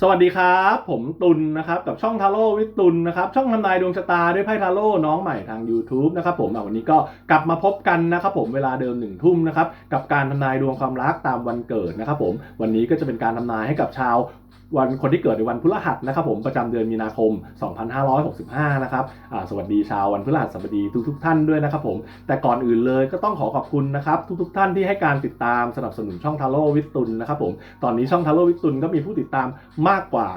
สวัสดีครับ ผมตุลนะครับกับช่องทาโร่วิทุลนะครับช่องทำนายดวงชะตาด้วยไพ่ทาโร่น้องใหม่ทาง YouTube นะครับผมวันนี้ก็กลับมาพบกันนะครับผมเวลาเดิมหนึ่งทุ่มนะครับกับการทำนายดวงความรักตามวันเกิดนะครับผมวันนี้ก็จะเป็นการทำนายให้กับชาว วันคนที่เกิดในวันพฤหัสนะครับผมประจำเดือนมีนาคม 2565 นะครับอ่าสวัสดีชาววันพฤหัสบดีทุกๆท่านด้วยนะครับผม แต่ก่อนอื่นเลยก็ต้องขอขอบคุณนะครับทุกๆท่านที่ให้การติดตามสนับสนุนช่องทาโร่วิตุลนะครับผม ตอนนี้ช่องทาโร่วิตุลก็มีผู้ติดตามมากกว่า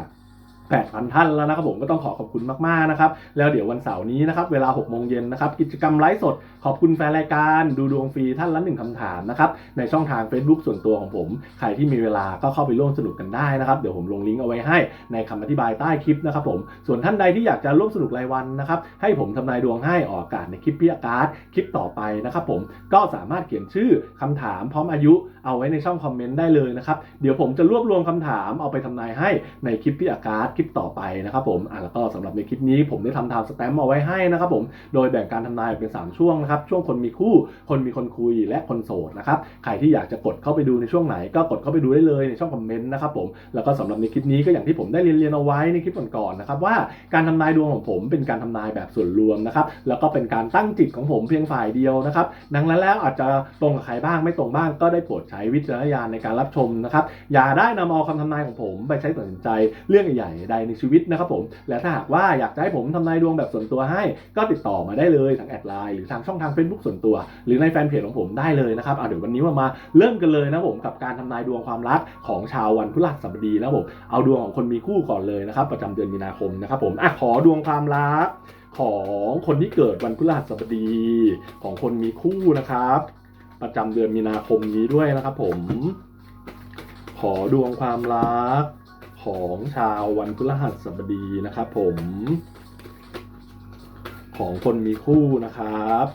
8,000 ท่านแล้วนะครับผมก็ต้องขอขอบคุณมากๆนะครับแล้วเดี๋ยววันเสาร์นี้นะครับเวลา6โมงเย็นนะครับกิจกรรมไลฟ์สด ขอบคุณแฟนรายการดูดวงฟรีท่านละหนึ่งคำถามนะครับในช่องทาง Facebook ส่วนตัวของผม ใครที่มีเวลาก็เข้าไปร่วมสนุกกันได้นะครับเดี๋ยวผมลงลิงก์เอาไว้ให้ในคำอธิบายใต้คลิปนะครับผมส่วนท่านใดที่อยากจะร่วมสนุกรายวันนะครับให้ผมทำนายดวงให้ออกอากาศในคลิปพิอาการ์ดคลิปต่อไปนะครับผมก็สามารถเขียนชื่อคำถามพร้อมอายุเอาไว้ในช่องคอมเมนต์ได้เลยนะครับเดี๋ยวผมจะรวบรวมคำถามเอาไปทำนายให้ในคลิปพิอาการ์ดคลิปต่อไปนะครับผมอะแล้วก็สำหรับในคลิปนี้ผมได้ทำทำสแตมป์เอาไว้ให้นะครับผมโดยแบ่งการทำนายเป็น 3 ช่วงนะครับช่วงคนมีคู่ คนมีคนคุยและคนโสดนะครับใครที่อยากจะกดเข้าไปดูในช่วงไหน ก็กดเข้าไปดูได้เลยในช่องคอมเมนต์นะครับผมแล้วก็สำหรับในคลิปนี้ก็อย่างที่ผมได้เรียนเรียนเอาไว้ในคลิปก่อนๆนะครับว่าการทำนายดวงของผมเป็นการทำนายแบบส่วนรวมนะครับแล้วก็เป็นการตั้งจิตของผมเพียงฝ่ายเดียวนะครับดังนั้นแล้วอาจจะตรงกับใครบ้างไม่ตรงบ้างก็ได้โปรดใช้วิจารณญาณในการรับชมนะครับอย่าได้นำเอาคำทำนายของผมไปใช้ตัดสินใจเรื่องใหญ่ใดในชีวิตนะครับผม และถ้าหากว่าอยากจะให้ผมทำนายดวงแบบส่วนตัวให้ ก็ติดต่อมาได้เลยทางแอดไลน์หรือทางช่องทาง Facebook ส่วนตัว หรือในแฟนเพจของผมได้เลยนะครับเอาเดี๋ยววันนี้มามาเริ่มกันเลยนะผมกับการทำนายดวงความรักของชาววันพฤหัสบดีนะผมเอาดวงของคนมีคู่ก่อนเลยนะครับประจำเดือนมีนาคมนะครับผมอะขอดวงความรักของคนที่เกิดวันพฤหัสบดีของคนมีคู่นะครับ ประจำเดือนมีนาคมนี้ด้วยนะครับผม ขอดวงความรัก ของชาววันพฤหัสบดีนะครับผม ของคนมีคู่นะครับ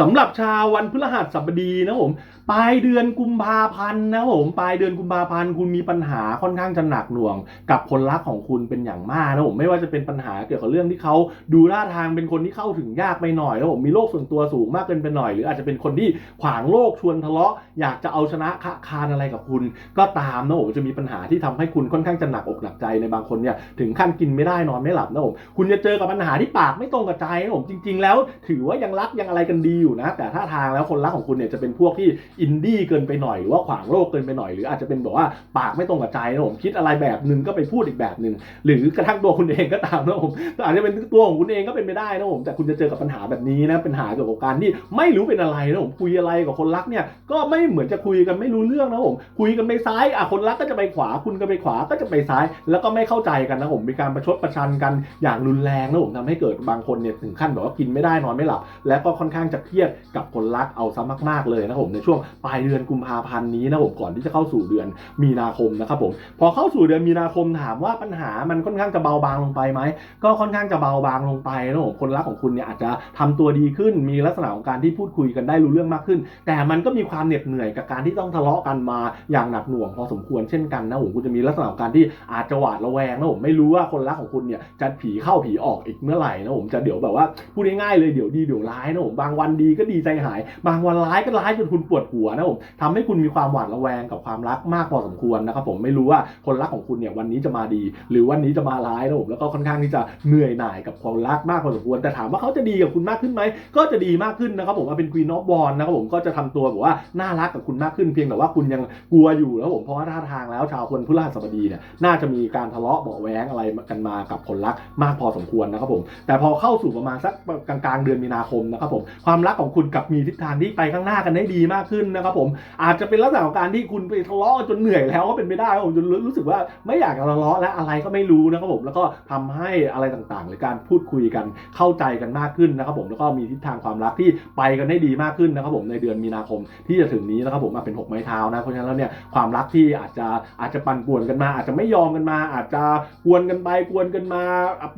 สำหรับชาววันพฤหัสบดีนะผม ปลายเดือนกุมภาพันธ์นะผมปลายเดือนกุมภาพันธ์คุณมีปัญหาค่อนข้างจะหนักหน่วง กับคนรักของคุณเป็นอย่างมากนะผมไม่ว่าจะเป็นปัญหาเกี่ยวกับเรื่องที่เขาดูท่าทางเป็นคนที่เข้าถึงยากไปหน่อยนะผมมีโรคส่วนตัวสูงมากเกินไปหน่อย หรืออาจจะเป็นคนที่ขวางโลกชวนทะเลาะ อยากจะเอาชนะคะคานอะไรกับคุณ ก็ตามนะผมจะมีปัญหาที่ทำให้คุณค่อนข้างจะหนักอกหนักใจในบางคนเนี่ยถึงขั้นกินไม่ได้นอนไม่หลับนะผมคุณจะเจอกับปัญหาที่ปากไม่ตรงกับใจนะผมจริง ๆ แล้ว ถือว่ายังรักยังอะไรกันดีอยู่นะ แต่ท่าทางแล้วคนรักของคุณเนี่ยจะเป็นพวกที่อินดี้เกินไปหน่อยหรือว่าขวางโลกเกินไปหน่อยหรืออาจจะเป็นแบบว่าปากไม่ตรงกับใจนะผมคิดอะไรแบบหนึ่งก็ไปพูดอีกแบบหนึ่งหรือกระทั่งตัวคุณเองก็ตามนะผมอาจจะเป็นตัวของคุณเองก็เป็นไปได้นะผมแต่คุณจะเจอกับปัญหาแบบนี้นะปัญหาเกี่ยวกับการที่ไม่รู้เป็นอะไรนะผมคุยอะไรกับคนรักเนี่ยก็ไม่เหมือนจะคุยกันไม่รู้เรื่องนะผมคุยกันไปซ้ายอะคนรักก็จะไปขวาคุณก็ไปขวาก็จะไปซ้าย แล้วก็ไม่เข้าใจกันนะผมมีการประชดประชันกันอย่างรุนแรงนะผมทำให้เกิดบางคนเนี่ยถึงขั้นแบบว่ากินไม่ได้นอนไม่หลับ และก็ค่อนข้างจะเครียดกับคนรักเอาซะมากๆเลยนะผมในช่วงปลายเดือนกุมภาพันธ์นี้นะผมก่อนที่จะเข้าสู่เดือนมีนาคมนะครับผมพอเข้าสู่เดือนมีนาคมถามว่าปัญหามันค่อนข้างจะเบาบางลงไปไหมก็ค่อนข้างจะเบาบางลงไปนะผมคนรักของคุณเนี่ยอาจจะทำตัวดีขึ้น มีลักษณะของการที่พูดคุยกันได้รู้เรื่องมากขึ้น แต่มันก็มีความเหน็ดเหนื่อยกับการที่ต้องทะเลาะกันมาอย่างหนักหน่วงพอสมควรเช่นกันนะผมคุณจะมีลักษณะของการที่อาจจะหวาดระแวงนะผมไม่รู้ว่าคนรักของคุณเนี่ยจะผีเข้าผีออกอีกเมื่อไหร่นะผมจะเดี๋ยวแบบว่าพูดง่ายๆเลยเดี๋ยวดีเดี๋ยวร้ายนะผมบางวันดีก็ดีใจหาย บางวันร้ายก็ร้ายจนคุณปวดหัวนะผมทำให้คุณมีความหวาดระแวงกับความรักมากพอสมควรนะครับผมไม่รู้ว่าคนรักของคุณเนี่ยวันนี้จะมาดี หรือวันนี้จะมาร้ายนะผมแล้วก็ค่อนข้างที่จะเหนื่อยหน่ายกับความรักมากพอสมควร แต่ถามว่าเขาจะดีกับคุณมากขึ้นไหมก็จะดีมากขึ้นนะครับผมว่าเป็นควีนอฟบอลนะครับผมก็จะทำตัวแบบว่าน่ารักกับคุณมากขึ้นเพียงแต่ว่าคุณยังกลัวอยู่แล้วผมเพราะว่าท่าทางแล้วชาวคนพฤหัสบดีเนี่ยน่าจะมีการทะเลาะเบาะแวงอะไรกันมากับคนรักมากพอสมควรนะครับผม แต่พอเข้าสู่ประมาณสักกลางๆเดือนมีนาคมนะครับผมความรักของคุณกับมีทิศทางที่ไปข้างหน้ากันได้ดีมากขึ้นนะครับผมอาจจะเป็นลักษณะของการที่คุณไปทะเลาะจนเหนื่อยแล้วก็เป็นไปได้ผมจนรู้สึกว่าไม่อยากทะเลาะและอะไรก็ไม่รู้นะครับผมแล้วก็ทำให้อะไรต่างๆ หรือการพูดคุยกันเข้าใจกันมากขึ้นนะครับผมแล้วก็มีทิศทางความรักที่ไปกันได้ดีมากขึ้นนะครับผมในเดือนมีนาคมที่จะถึงนี้นะครับผมมาเป็นหกไม้เท้านะเพราะฉะนั้นแล้วเนี่ยความรักที่อาจจะอาจจะปั่นป่วนกันมา อาจจะไม่ยอมกันมา อาจจะกวนกันไปกวนกันมา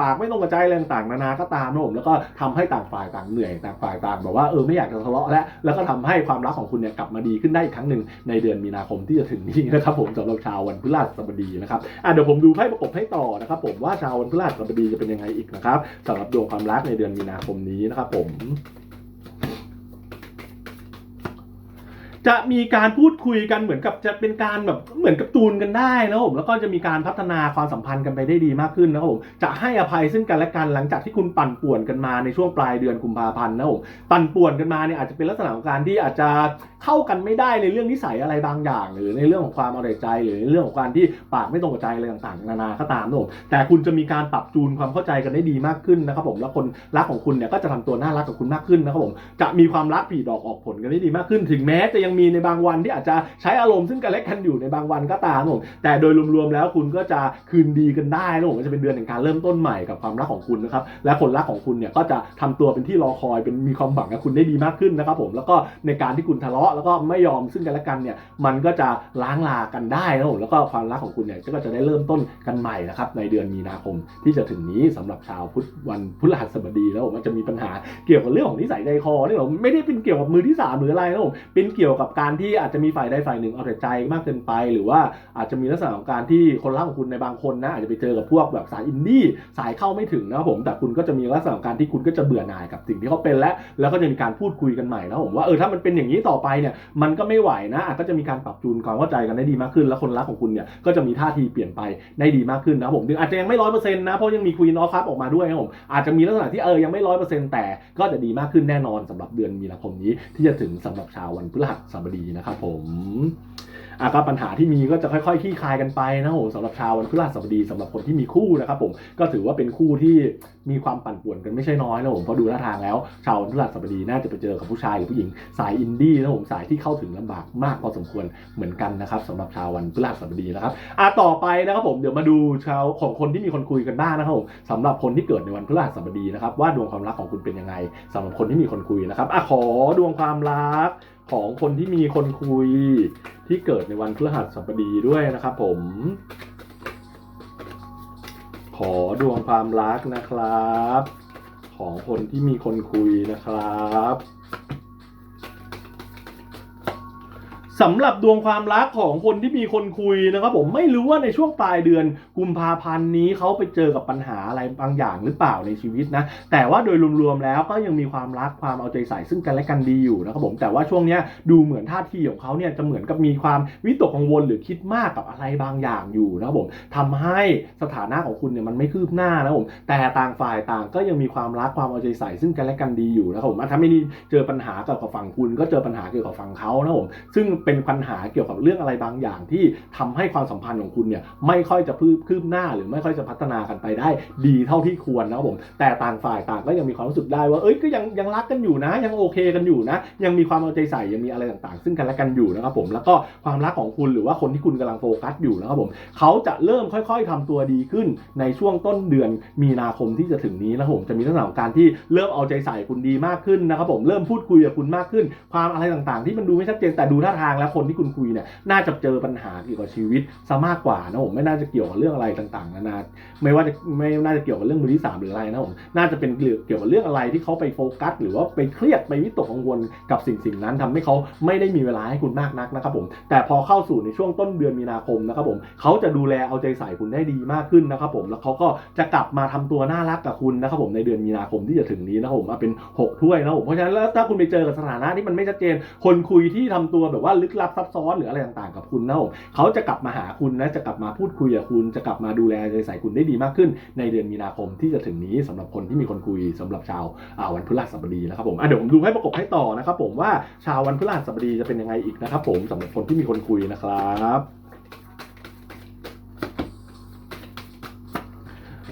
ปากไม่ตรงกับใจอะไรต่างๆนานาก็ตามนะผมแล้วก็ทำให้ต่างฝ่ายต่างเหนื่อยต่างฝ่ายต่างแบบว่าเออไม่อยากจะทะเลาะแล้วแล้วก็ทำให้ความรักของคุณเนี่ยกลับมาดีขึ้นได้อีกครั้งหนึ่งในเดือนมีนาคมที่จะถึงนี้นะครับผมสำหรับชาววันพฤหัสบดีนะครับอะเดี๋ยวผมดูไพ่ประกบให้ต่อนะครับผมว่าชาววันพฤหัสบดีจะเป็นยังไงอีกนะครับสำหรับดวงความรักในเดือนมีนาคมนี้นะครับผม จะมีการพูดคุยกันเหมือนกับจะเป็นการแบบเหมือนกับจูนกันได้นะครับผมแล้วก็จะมีการพัฒนาความสัมพันธ์กันไปได้ดีมากขึ้นนะครับผมจะให้อภัยซึ่งกันและกันหลังจากที่คุณปั่นป่วนกันมาในช่วงปลายเดือนกุมภาพันธ์นะครับผมปั่นป่วนกันมาเนี่ยอาจจะเป็นลักษณะของการที่อาจจะเข้ากันไม่ได้ในเรื่องนิสัยอะไรบางอย่าง หรือในเรื่องของความเอาแต่ใจ หรือในเรื่องของการที่ปากไม่ตรงกับใจอะไรต่างๆ นานาก็ตามนะครับผมแต่คุณจะมีการปรับจูนความเข้าใจกันได้ดีมากขึ้นนะครับผมแล้วคนรักของคุณเนี่ยก็จะทำตัวน่ารักกับคุณมากขึ้นนะครับผมจะมีความรักผีดอกออกผลกันได้ดีมากขึ้น ถึงแม้จะยังมีในบางวันที่อาจจะใช้อารมณ์ซึ่งกันและกันอยู่ในบางวันก็ตามนะผมแต่โดยรวมๆแล้วคุณก็จะคืนดีกันได้นะผมก็จะเป็นเดือนแห่งการเริ่มต้นใหม่กับความรักของคุณนะครับและคนรักของคุณเนี่ยก็จะทำตัวเป็นที่รอคอยเป็นมีความหวังกับคุณได้ดีมากขึ้นนะครับผมแล้วก็ในการที่คุณทะเลาะแล้วก็ไม่ยอมซึ่งกันและกันเนี่ยมันก็จะล้างลากันได้นะผมแล้วก็ความรักของคุณเนี่ยก็จะได้เริ่มต้นกันใหม่นะครับในเดือนมีนาคมที่จะถึงนี้สำหรับชาวพุธวันพฤหัสบดีแล้วผมมันจะมีปัญหาเกี่ยวกับเรื่องของนิสัยใจคอนี่ผมไม่ได้เป็นเกี่ยวกับมือที่สามหรืออะไรนะผมเป็นเกี่ยวกับการที่อาจจะมีฝ่ายใดฝ่ายหนึ่งเอาแต่ใจมากเกินไป หรือว่าอาจจะมีลักษณะของการที่คนรักของคุณในบางคนนะอาจจะไปเจอกับพวกแบบสายอินดี้สายเข้าไม่ถึงนะครับผม แต่คุณก็จะมีลักษณะของการที่คุณก็จะเบื่อหน่ายกับสิ่งที่เขาเป็นแล้วแล้วก็จะมีการพูดคุยกันใหม่นะผมว่าเออถ้ามันเป็นอย่างนี้ต่อไปเนี่ยมันก็ไม่ไหวนะอาจก็จะมีการปรับจูนความเข้าใจกันได้ดีมากขึ้น แล้วคนรักของคุณเนี่ยก็จะมีท่าทีเปลี่ยนไปได้ดีมากขึ้นนะผมถึงอาจจะยังไม่ร้อยเปอร์เซ็นต์นะเพราะยังมีควีนออฟคัพออกมาด้วยนะผมอาจจะมีลักษณะที่เออยังไม่ร้อยเปอร์เซ็นต์แต่ก็จะดีมากขึ้นแน่นอนสำหรับเดือนมีนาคมนี้ที่จะถึงสำหรับชาววันพฤหัสสบดีนะครับผมอะก็ปัญหาที่มีก็จะค่อยๆคลี่คลายกันไปนะครับผมสำหรับชาววันพฤหัสบดีสำหรับคนที่มีคู่นะครับผมก็ถือว่าเป็นคู่ที่มีความปั่นป่วนกันไม่ใช่น้อยนะผมเพราะดูท่าทางแล้ว ชาววันพฤหัสบดีน่าจะไปเจอกับผู้ชายหรือผู้หญิงสายอินดี้นะผมสายที่เข้าถึงลำบากมากพอสมควรเหมือนกันนะครับสำหรับชาววันพฤหัสบดีนะครับอะต่อไปนะครับผมเดี๋ยวมาดูชาวของคนที่มีคนคุยกันบ้างนะครับผมสำหรับคนที่เกิดในวันพฤหัสบดีนะครับว่าดวงความรักของคุณเป็นยังไงสำหรับคนที่มีคนคุยนะครับอะขอดวงความรัก ของคนที่มีคนคุยที่เกิดในวันพฤหัสบดีด้วยนะครับผม ขอดวงความรักนะครับ ของคนที่มีคนคุยนะครับ สำหรับดวงความรักของคนที่มีคนคุยนะครับ ผมไม่รู้ว่าในช่วงปลายเดือนกุมภาพันธ์นี้เขาไปเจอกับปัญหาอะไรบางอย่างหรือเปล่าในชีวิตนะ แต่ว่าโดยรวมๆแล้วก็ยังมีความรักความเอาใจใส่ซึ่งกันและกันดีอยู่นะครับผมแต่ว่าช่วงนี้ดูเหมือนท่าทีของเขาเนี่ยจะเหมือนกับมีความวิตกกังวลหรือคิดมากกับอะไรบางอย่างอยู่นะครับผมทำให้สถานะของคุณเนี่ยมันไม่คืบหน้านะครับผมแต่ต่างฝ่ายต่างก็ยังมีความรักความเอาใจใส่ซึ่งกันและกันดีอยู่นะครับผมถ้าไม่ได้เจอปัญหาเกี่ยวกับฝั่งคุณก็เจอปัญหาเกี่ยวกับฝั่งเขานะครับผมซึ่งเป็นปัญหาเกี่ยวกับเรื่องอะไรบางอย่างที่ทำให้ความสัมพันธ์ของคุณเนี่ยไม่ค่อยจะคืบหน้าหรือไม่ค่อยจะพัฒนากันไปได้ ดีเท่าที่ควรนะครับผมแต่ต่างฝ่ายต่างก็ยังมีความรู้สึกได้ว่าเอ้ยก็ยังยังรักกันอยู่นะ ยังโอเคกันอยู่นะ ยังมีความเอาใจใส่ยังมีอะไรต่างๆ ซึ่งกันและกันอยู่นะครับผมแล้วก็ความรักของคุณหรือว่าคนที่คุณกำลังโฟกัสอยู่นะครับผมเขาจะเริ่มค่อย ๆทำตัวดีขึ้นในช่วงต้นเดือนมีนาคมที่จะถึงนี้นะครับผมจะมีลักษณะของการที่เริ่มเอาใจใส่คุณดีมากขึ้นนะครับผมเริ่มพูดคุยกับคุณมากขึ้น ความอะไรต่างๆ ที่มันดูไม่ชัดเจนแต่ดูท่าทางแล้วคนที่คุณคุยเนี่ยน่าจะเจอปัญหาเกี่ยวกับชีวิตซะมากกว่านะผมไม่น่าจะเกี่ยวกับเรื่องอะไรต่างๆนานาไม่ว่าจะไม่น่าจะเกี่ยวกับเรื่องมือที่สามหรืออะไรนะผมน่าจะเป็นเกี่ยวกับเรื่องอะไรที่เขาไปโฟกัส หรือว่าไปเครียดไปวิตกกังวลกับสิ่งสิ่งนั้นทำให้เขาไม่ได้มีเวลาให้คุณมากนักนะครับผมแต่พอเข้าสู่ในช่วงต้นเดือนมีนาคมนะครับผมเขาจะดูแลเอาใจใส่คุณได้ดีมากขึ้นนะครับผมแล้วเขาก็จะกลับมาทำตัวน่ารักกับคุณนะครับผมในเดือนมีนาคมที่จะถึงนี้นะครับผมมาเป็นหกถ้วยนะผมเพราะฉะนั้นแล้วถ้าคุณไปเจอกับสถานะที่มันไม่ชัดเจน คนคุยที่ทำตัวแบบว่าลึกลับซับซ้อนหรืออะไรต่างๆกับคุณนะผมเขาจะกลับมาหาคุณนะจะกลับมาพูดคุยกับคุณจะกลับมาดูแลใจใส่คุณได้ดีมากขึ้น ในเดือนมีนาคมที่จะถึงนี้สำหรับคนที่มีคนคุยสำหรับชาววันพฤหัสบดีนะครับผมเดี๋ยวผมดูให้ประกบให้ต่อนะครับผมว่าชาววันพฤหัสบดีจะเป็นยังไงอีกนะครับผมสำหรับคนที่มีคนคุยนะครับ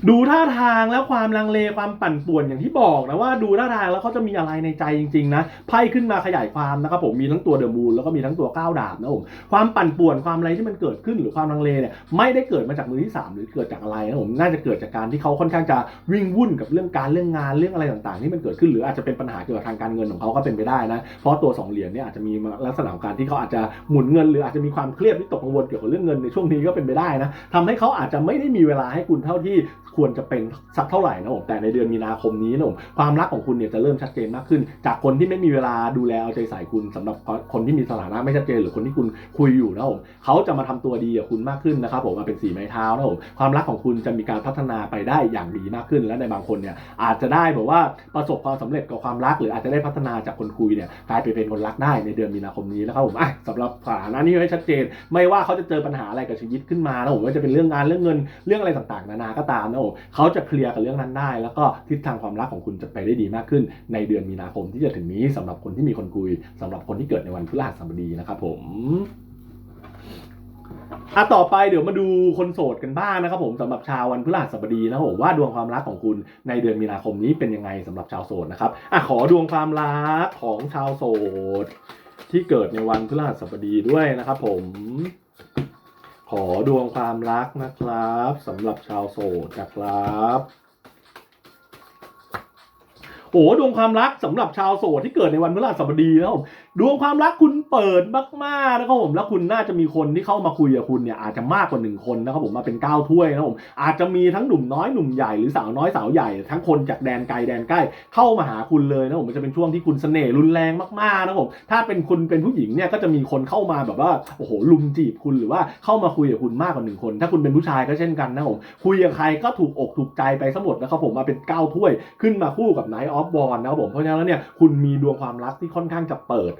ดูท่าทางแล้วความลังเลความปั่นป่วนอย่างที่บอกนะว่าดูท่าทางแล้วเขาจะมีอะไรในใจจริงๆนะไพ่ขึ้นมาขยายความนะครับผมมีทั้งตัวเดอะมูนแล้วก็มีทั้งตัวก้าวดาบนะผมความปั่นป่วนความอะไรที่มันเกิดขึ้นหรือความลังเลเนี่ยไม่ได้เกิดมาจากมือที่สามหรือเกิดจากอะไรนะผมน่าจะเกิดจากการที่เขาค่อนข้างจะวิ่งวุ่นกับเรื่องการเรื่องงานเรื่องอะไรต่างๆที่มันเกิดขึ้นหรืออาจจะเป็นปัญหาเกี่ยวกับทางการเงินของเขาก็เป็นไปได้นะเพราะตัวสองเหรียญเนี่ยอาจจะมีลักษณะของการที่เขาอาจจะหมุนเงิน หรืออาจจะมีความเครียดวิตกกังวลเกี่ยวกับเรื่องเงินในช่วงนี้ก็เป็นไปได้นะทำให้เขาอาจจะไม่ได้มีเวลาให้คุณเท่าที่ควรจะเป็นสักเท่าไหร่นะผมแต่ในเดือนมีนาคมนี้นะผมความรักของคุณเนี่ยจะเริ่มชัดเจนมากขึ้น จากคนที่ไม่มีเวลาดูแลเอาใจใส่คุณสำหรับคนที่มีสถานะไม่ชัดเจนหรือคนที่คุณคุยอยู่นะผมเขาจะมาทำตัวดีกับคุณมากขึ้นนะครับผมมาเป็นสีไม้เท้านะผมความรักของคุณจะมีการพัฒนาไปได้อย่างดีมากขึ้น และในบางคนเนี่ยอาจจะได้แบบว่าประสบความสำเร็จกับความรัก หรืออาจจะได้พัฒนาจากคนคุยเนี่ยกลายไปเป็นคนรักได้ในเดือนมีนาคมนี้นะครับผมอะสำหรับสถานะนี้ให้ชัดเจน ไม่ว่าเขาจะเจอปัญหาอะไรกับชีวิตขึ้นมานะผมว่าจะเป็นเรื่องงานเรื่องเงินเรื่องอะไรต่างๆ นานาก็ตามนะผมเขาจะเคลียร์กับเรื่องนั้นได้ แล้วก็ทิศทางความรักของคุณจะไปได้ดีมากขึ้น ในเดือนมีนาคมที่จะถึงนี้สำหรับคนที่มีคนคุยสำหรับคนที่เกิดในวันพฤหัสบดีนะครับผมอะต่อไปเดี๋ยวมาดูคนโสดกันบ้างนะครับผมสำหรับชาววันพฤหัสบดีนะครับผมว่าดวงความรักของคุณในเดือนมีนาคมนี้เป็นยังไงสำหรับชาวโสดนะครับอะขอดวงความรักของชาวโสด ที่เกิดในวันพฤหัสบดีด้วยนะครับผม ขอดวงความรักนะครับสำหรับชาวโสดนะครับโอ้ดวงความรักสำหรับชาวโสดที่เกิดในวันพฤหัสบดีนะครับ ดวงความรักคุณเปิดมากๆนะครับผมแล้วคุณน่าจะมีคนที่เข้ามาคุยกับคุณเนี่ยอาจจะมากกว่าหนึ่งคนนะครับผมมาเป็นเก้าถ้วยนะครับผมอาจจะมีทั้งหนุ่มน้อยหนุ่มใหญ่หรือสาวน้อยสาวใหญ่ ทั้งคนจากแดนไกลแดนใกล้เข้ามาหาคุณเลยนะผมมันจะเป็นช่วงที่คุณเสน่ห์รุนแรงมากๆนะครับผมถ้าเป็นคุณเป็นผู้หญิงเนี่ยก็จะมีคนเข้ามาแบบว่าโอ้โหลุมจีบคุณหรือว่าเข้ามาคุยกับคุณมากกว่าหนึ่งคน ถ้าคุณเป็นผู้ชายก็เช่นกันนะครับผมคุยกับใครก็ถูกอกถูกใจไปทั้งหมดนะครับผมมาเป็นเก้าถ้วยขึ้นมาคู่กับไนท์ออฟบอลนะครับผมเพราะฉะนั้นแล้วเนี่ยคุณมีดวงความรักที่ค่อนข้างจะเปิด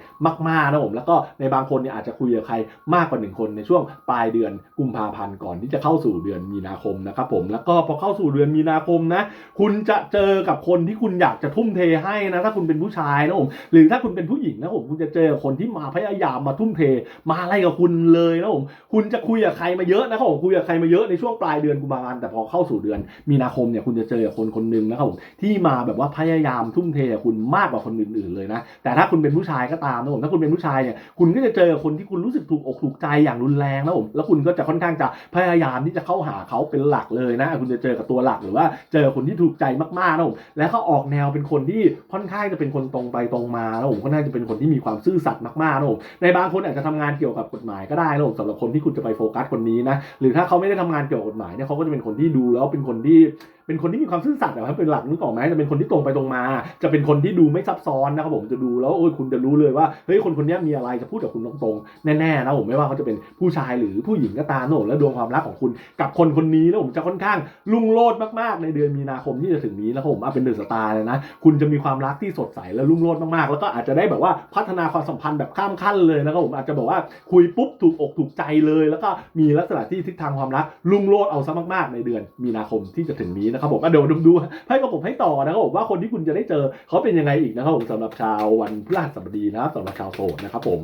มากๆนะผมแล้วก็ในบางคนเนี่ยอาจจะคุยกับใครมากกว่าหนึ่งคนในช่วงปลายเดือนกุมภาพันธ์ก่อนที่จะเข้าสู่เดือนมีนาคมนะครับผมแล้วก็พอเข้าสู่เดือนมีนาคมนะคุณจะเจอกับคนที่คุณอยากจะทุ่มเทให้นะถ้าคุณเป็นผู้ชายนะผมหรือถ้าคุณเป็นผู้หญิงนะผมคุณจะเจอคนที่มาพยายามมาทุ่มเท มาอะไรกับคุณเลยนะผมคุณจะคุยกับใครมาเยอะนะครับผมคุยกับใครมาเยอะในช่วงปลายเดือนกุมภาพันธ์แต่พอเข้าสู่เดือนมีนาคมเนี่ยคุณจะเจอคนคนหนึ่งนะครับผมที่มาแบบว่าพยายามทุ่มเทกับคุณมากกว่าคนอื่นๆเลยนะแต่ถ้าคุณเป็นผู้ชายก็ตามนะผมถ้าคุณเป็นผู้ชายเนี่ยคุณก็จะเจอคนที่คุณรู้สึกถูกอกถูกใจอย่างรุนแรงนะผมแล้วคุณก็จะค่อนข้างจะพยายามที่จะเข้าหาเขาเป็นหลักเลยนะ คุณจะเจอกับตัวหลักหรือว่าเจอคนที่ถูกใจมากๆนะผมและเขาออกแนวเป็นคนที่ค่อนข้างจะเป็นคนตรงไปตรงมานะผมค่อนข้างจะเป็นคนที่มีความซื่อสัตย์มากๆนะผมในบางคนอาจจะทำงานเกี่ยวกับกฎหมายก็ได้นะผมสำหรับคนที่คุณจะไปโฟกัสคนนี้นะหรือถ้าเขาไม่ได้ทำงานเกี่ยวกับกฎหมายเนี่ยเขาก็จะเป็นคนที่ดูแล้วเป็นคนที่ เป็นคนที่มีความซื่อสัตย์นะครับเป็นหลักนึกออกไหมจะเป็นคนที่ตรงไปตรงมา จะเป็นคนที่ดูไม่ซับซ้อนนะครับผมจะดูแล้วโอ้ยคุณจะรู้เลยว่าเฮ้ยคนคนนี้มีอะไรจะพูดกับคุณตรงๆแน่ๆนะผมไม่ว่าเขาจะเป็นผู้ชายหรือผู้หญิงก็ตามนะผมและดวงความรักของคุณกับคนคนนี้นะผมจะค่อนข้างลุ่งโลดมากๆ ในเดือนมีนาคมที่จะถึงนี้แล้วผมเอาเป็นเดือนสตาร์เลยนะคุณจะมีความรักที่สดใสและรุ่งโรจน์มากๆ แล้วก็อาจจะได้แบบว่าพัฒนาความสัมพันธ์แบบข้ามขั้นเลยนะครับผมอาจจะบอกว่าคุยปุ๊บถูกอกถูกใจเลย แล้วก็มีลักษณะที่ทิศทางความรักรุ่งโรจน์เอาซะมากๆ ในเดือนมีนาคมที่จะถึงนี้นะครับผมเดี๋ยวดูให้ประกบให้ต่อนะครับผมว่าคนที่คุณจะได้เจอเขาเป็นยังไงอีกนะครับผมสำหรับชาววันพฤหัสบดีนะครับสำหรับชาวโสดนะครับผม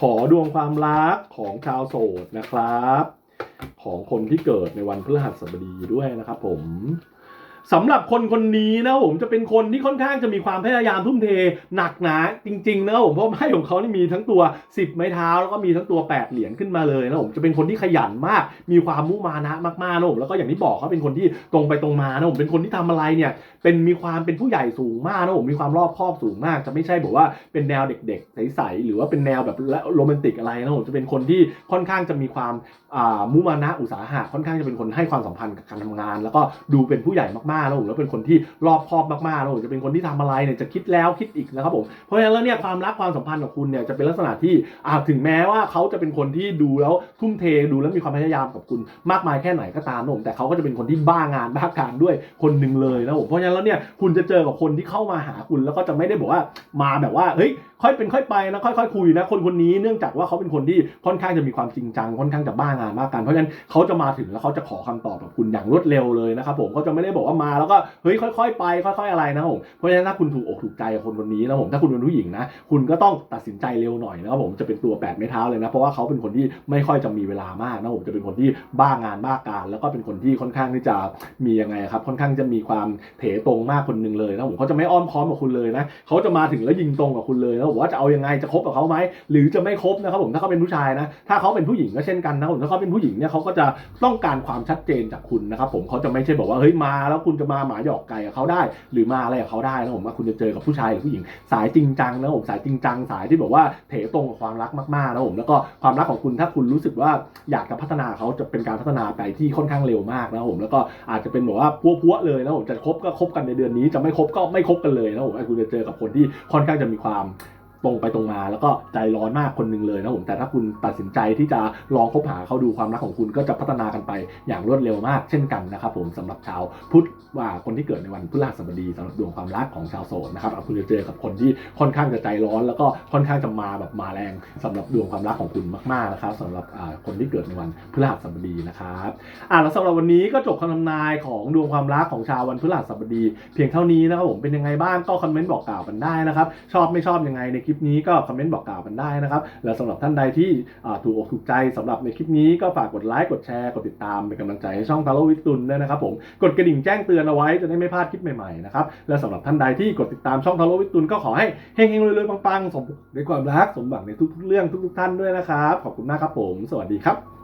ขอดวงความรักของชาวโสดนะครับ ของคนที่เกิดในวันพฤหัสบดีด้วยนะครับผม สำหรับคนคนนี้นะผมจะเป็นคนที่ค่อนข้างจะมีความพยายามทุ่มเทหนักหนาจริงๆนะผมเพราะไพ่ของเขานี่มีทั้งตัว 10 ไม้เท้าแล้วก็มีทั้งตัว 8 เหรียญขึ้นมาเลยนะผมจะเป็นคนที่ขยันมาก มีความมุมานะมากๆนะผมแล้วก็อย่างที่บอกเขาเป็นคนที่ตรงไปตรงมานะผมเป็นคนที่ทำอะไรเนี่ยเป็นมีความเป็นผู้ใหญ่สูงมากนะผมมีความรอบคอบสูงมาก จะไม่ใช่บอกว่าเป็นแนวเด็กๆใสๆหรือว่าเป็นแนวแบบโรแมนติกอะไรนะผมจะเป็นคนที่ค่อนข้างจะมีความมุมานะอุตสาหะค่อนข้างจะเป็นคนให้ความสัมพันธ์กับการทำงาน แล้วก็ดูเป็นผู้ใหญ่มากๆนะผมแล้วเป็นคนที่รอบคอบมากๆนะผมจะเป็นคนที่ทำอะไรเนี่ยจะคิดแล้วคิดอีกนะครับผมเพราะฉะนั้นแล้วเนี่ยความรักความสัมพันธ์ของคุณเนี่ยจะเป็นลักษณะที่อ่าถึงแม้ว่าเขาจะเป็นคนที่ดูแล้วทุ่มเทดูแล้วมีความพยายามกับคุณมากมายแค่ไหนก็ตามนะผมแต่เขาก็จะเป็นคนที่บ้างานบ้าการด้วยคนหนึ่งเลยนะผมเพราะฉะนั้นแล้วเนี่ยคุณจะเจอกับคนที่เข้ามาหาคุณแล้วก็จะไม่ได้บอกว่ามาแบบว่าเฮ้ยค่อยเป็นค่อยไปนะค่อยๆคุยนะคนคนนี้เนื่องจากว่าเขาเป็นคนที่ค่อนข้างจะมีความจริงจังค่อนข้างจะบ้างานมากกันเพราะฉะนั้นเขาจะมาถึงแล้วเขาจะขอคำตอบกับคุณอย่างรวดเร็วเลยนะครับผมเขาจะไม่ได้บอกว่ามาแล้วก็เฮ้ยค่อย ๆ ไปค่อย ๆ อะไรนะครับผมเพราะฉะนั้นถ้าคุณถูกอกถูกใจคนคนนี้นะผมถ้าคุณเป็นผู้หญิงนะคุณก็ต้องตัดสินใจเร็วหน่อยนะครับผมจะเป็นตัวแปดไม้เท้าเลยนะเพราะว่าเขาเป็นคนที่ไม่ค่อยจะมีเวลามากนะผมจะเป็นคนที่บ้างานบ้าการ แล้วก็เป็นคนที่ค่อนข้างที่จะมียังไงครับค่อนข้างจะมีความเถตรงมากคนหนึ่งเลยนะผมเขาจะไม่อ้อมค้อมกับคุณเลยนะเขาจะมาถึงแล้วยิงตรงกับคุณเลยนะผมว่าจะเอายังไงจะคบกับเขาไหมหรือจะไม่คบนะครับผมถ้าเขาเป็นผู้ชายนะถ้าเขาเป็นผู้หญิงก็เช่นกันนะผมถ้าเขาเป็นผู้หญิงเนี่ยเขาก็จะต้องการความชัดเจนจากคุณนะครับผมเขาจะไม่ใช่บอกว่าเฮ้ยมาแล้วคุคุณจะมาหมาหยอกไก่กับเขาได้ หรือมาอะไรกับเขาได้นะผมว่าคุณจะเจอกับผู้ชายหรือผู้หญิง สายจริงจังนะผมสายจริงจังสายที่แบบว่าเถตรงกับความรักมากๆนะผมแล้วก็ความรักของคุณถ้าคุณรู้สึกว่าอยากจะพัฒนาเขาจะเป็นการพัฒนาไปที่ค่อนข้างเร็วมากนะผมแล้วก็อาจจะเป็นแบบว่าพัวๆเลยนะผมจะคบก็คบกันในเดือนนี้จะไม่คบก็ไม่คบกันเลยนะผมคุณจะเจอกับคนที่ค่อนข้างจะมีความ ตรงไปตรงมาแล้วก็ใจร้อนมากคนหนึ่งเลยนะผมแต่ถ้าคุณตัดสินใจที่จะลองคบหาเขาดูความรักของคุณก็จะพัฒนากันไปอย่างรวดเร็วมาก เช่นกันนะครับผมสำหรับชาวพุธว่าคนที่เกิดในวันพฤหัสบดีสำหรับดวงความรักของชาวโสดนะครับคุณจะเจอกับคนที่ค่อนข้างจะใจร้อน แล้วก็ค่อนข้างจะมาแบบมาแรงสำหรับดวงความรักของคุณมากๆนะครับสำหรับอ่าคนที่เกิดในวันพฤหัสบดีนะครับอ่าแล้วสำหรับวันนี้ก็จบคำทำนายของดวงความรักของชาววันพฤหัสบดี เพียงเท่านี้นะครับผมเป็นยังไงบ้างก็คอมเมนต์บอกกล่าวกันได้นะครับชอบไม่ชอบยังไงในคลิลิปนี้ก็คอมเมนต์บอกกล่าวกันได้นะครับและสำหรับท่านใดที่ถูกอกถูกใจสำหรับในคลิปนี้ก็ฝากกดไลค์กดแชร์กดติดตามเป็นกำลังใจให้ช่องทาโร่วิตุนด้วยนะครับผมกดกระดิ่งแจ้งเตือนเอาไว้จะได้ไม่พลาดคลิปใหม่ๆนะครับและสำหรับท่านใดที่กดติดตามช่องทาโร่วิตุนก็ขอให้เฮงๆรวยๆปังๆสมในความรักสมหวังในทุกๆเรื่องทุกๆท่านด้วยนะครับขอบคุณมากครับผม สวัสดีครับ